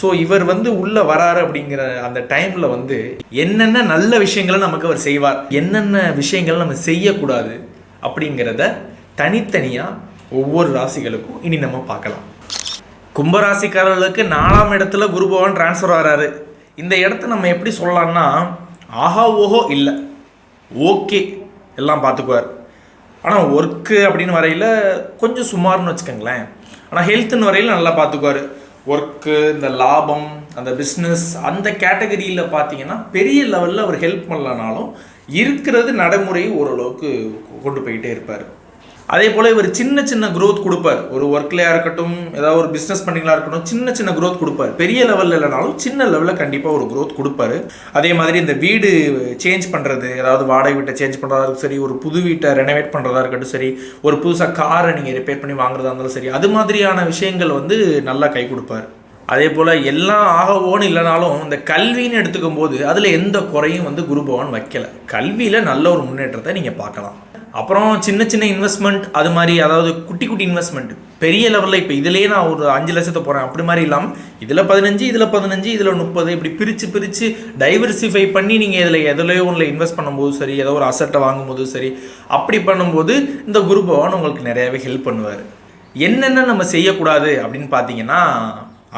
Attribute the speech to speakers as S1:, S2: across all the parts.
S1: So இவர் வந்து உள்ளே வராரு அப்படிங்கிற அந்த டைமில் வந்து என்னென்ன நல்ல விஷயங்களை நமக்கு அவர் செய்வார் என்னென்ன விஷயங்களை நம்ம செய்யக்கூடாது அப்படிங்கிறத தனித்தனியாக ஒவ்வொரு ராசிகளுக்கும் இனி நம்ம பார்க்கலாம். கும்பராசிக்காரர்களுக்கு நாலாம் இடத்துல குரு பகவான் டிரான்ஸ்ஃபர் ஆகிறாரு இந்த இடத்த நம்ம எப்படி சொல்லலாம்னா ஆஹா ஓஹோ இல்லை. ஓகே. எல்லாம் பார்த்துக்குவார். ஆனால் ஒர்க்கு அப்படின்னு வரையில் கொஞ்சம் சுமார்னு வச்சுக்கோங்களேன். ஆனால் ஹெல்த்துன்னு வரையில் நல்லா பார்த்துக்குவார். ஒர்க்கு இந்த லாபம் அந்த பிஸ்னஸ் அந்த கேட்டகரியில் பார்த்தீங்கன்னா பெரிய லெவலில் அவர் ஹெல்ப் பண்ணலனாலும் இருக்கிறது நடைமுறை ஓரளவுக்கு கொண்டு போயிட்டே இருப்பார். அதே போல் இவர் சின்ன சின்ன க்ரோத் கொடுப்பார். ஒரு ஒர்க்லையாக இருக்கட்டும் ஏதாவது ஒரு பிஸ்னஸ் பண்ணிங்களா இருக்கட்டும் சின்ன சின்ன க்ரோத் கொடுப்பார். பெரிய லெவலில் இல்லைனாலும் சின்ன லெவலில் கண்டிப்பாக ஒரு க்ரோத் கொடுப்பாரு. அதே மாதிரி இந்த வீடு சேஞ்ச் பண்ணுறது ஏதாவது வாடகை வீட்டை சேஞ்ச் பண்ணுறதா இருக்கட்டும் சரி ஒரு புது வீட்டை ரெனோவேட் பண்ணுறதா இருக்கட்டும் சரி ஒரு புதுசாக காரை நீங்கள் ரிப்பேர் பண்ணி வாங்குறதா இருந்தாலும் சரி அது மாதிரியான விஷயங்கள் வந்து நல்லா கை கொடுப்பார். அதே போல் எல்லாம் ஆகவோன்னு இல்லைனாலும் இந்த கல்வின்னு எடுத்துக்கும் போது அதில் எந்த குறையும் வந்து குரு பகவான் வைக்கல. கல்வியில் நல்ல ஒரு முன்னேற்றத்தை நீங்கள் பார்க்கலாம். அப்புறம் சின்ன சின்ன இன்வெஸ்ட்மெண்ட் அது மாதிரி அதாவது குட்டி குட்டி இன்வெஸ்ட்மெண்ட் பெரிய லெவலில் இப்போ இதுலேயே நான் ஒரு அஞ்சு லட்சத்தை போகிறேன் அப்படி மாதிரி இல்லாமல் இதில் பதினஞ்சு இதில் பதினஞ்சு இதில் முப்பது இப்படி பிரித்து பிரித்து டைவர்சிஃபை பண்ணி நீங்கள் இதில் எதுலையோ ஒன்றில் இன்வெஸ்ட் பண்ணும்போது சரி ஏதோ ஒரு அசட்டை வாங்கும்போது சரி அப்படி பண்ணும்போது இந்த குரு பகவான் உங்களுக்கு நிறையாவே ஹெல்ப் பண்ணுவார். என்னென்ன நம்ம செய்யக்கூடாது அப்படின்னு பார்த்தீங்கன்னா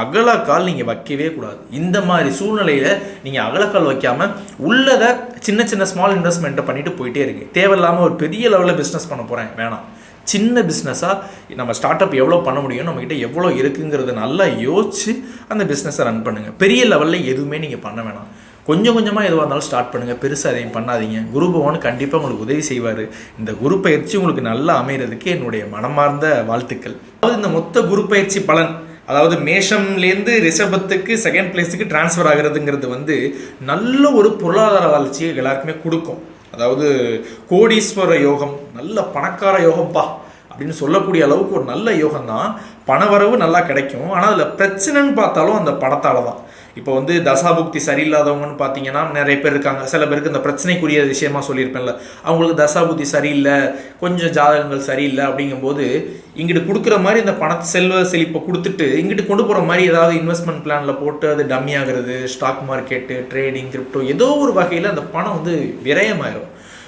S1: அகலக்கால் நீங்கள் வைக்கவே கூடாது. இந்த மாதிரி சூழ்நிலையில் நீங்கள் அகலக்கால் வைக்காமல் உள்ளதை சின்ன சின்ன ஸ்மால் இன்வெஸ்ட்மெண்ட்டை பண்ணிட்டு போயிட்டே இருக்கு தேவையில்லாமல் ஒரு பெரிய லெவலில் பிஸ்னஸ் பண்ண போகிறேன் வேணாம். சின்ன பிஸ்னஸாக நம்ம ஸ்டார்ட் அப் எவ்வளோ பண்ண முடியும் நம்மக்கிட்ட எவ்வளோ இருக்குங்கிறத நல்லா யோசிச்சு அந்த பிஸ்னஸை ரன் பண்ணுங்கள் பெரிய லெவலில் எதுவுமே நீங்கள் பண்ண வேணாம். கொஞ்சம் கொஞ்சமாக எதுவாக இருந்தாலும் ஸ்டார்ட் பண்ணுங்கள் பெருசாக எதையும் பண்ணாதீங்க. குரு பகவான் கண்டிப்பாக உங்களுக்கு உதவி செய்வார். இந்த குரு பயிற்சி உங்களுக்கு நல்லா அமைகிறதுக்கு என்னுடைய மனமார்ந்த வாழ்த்துக்கள். அதாவது இந்த மொத்த குரு பயிற்சி பலன் அதாவது மேஷம்லேருந்து ரிஷபத்துக்கு செகண்ட் பிளேஸுக்கு ட்ரான்ஸ்ஃபர் ஆகுறதுங்கிறது வந்து நல்ல ஒரு பொருளாதார வளர்ச்சியை எல்லாருக்குமே கொடுக்கும். அதாவது கோடீஸ்வர யோகம் நல்ல பணக்கார யோகம்ப்பா அப்படின்னு சொல்லக்கூடிய அளவுக்கு ஒரு நல்ல யோகம் தான் பணவரவு நல்லா கிடைக்கும். ஆனால் அதில் பிரச்சனைன்னு பார்த்தாலும் அந்த பணத்தால் தான் இப்போ வந்து தசாபுக்தி சரியில்லாதவங்கன்னு பார்த்தீங்கன்னா நிறைய பேர் இருக்காங்க. சில பேருக்கு இந்த பிரச்சனைக்குரிய விஷயமா சொல்லியிருப்பேன்ல. அவங்களுக்கு தசாபுக்தி சரியில்லை கொஞ்சம் ஜாதகங்கள் சரியில்லை அப்படிங்கும்போது இங்கிட்டு கொடுக்குற மாதிரி இந்த பணத்தை செல்வ செழிப்பை கொடுத்துட்டு இங்கிட்டு கொண்டு போகிற மாதிரி ஏதாவது இன்வெஸ்ட்மெண்ட் பிளானில் போட்டு அது டம்மி ஆகிறது ஸ்டாக் மார்க்கெட்டு ட்ரேடிங் கிரிப்டோ ஏதோ ஒரு வகையில் அந்த பணம் வந்து விரயமாயிரும்.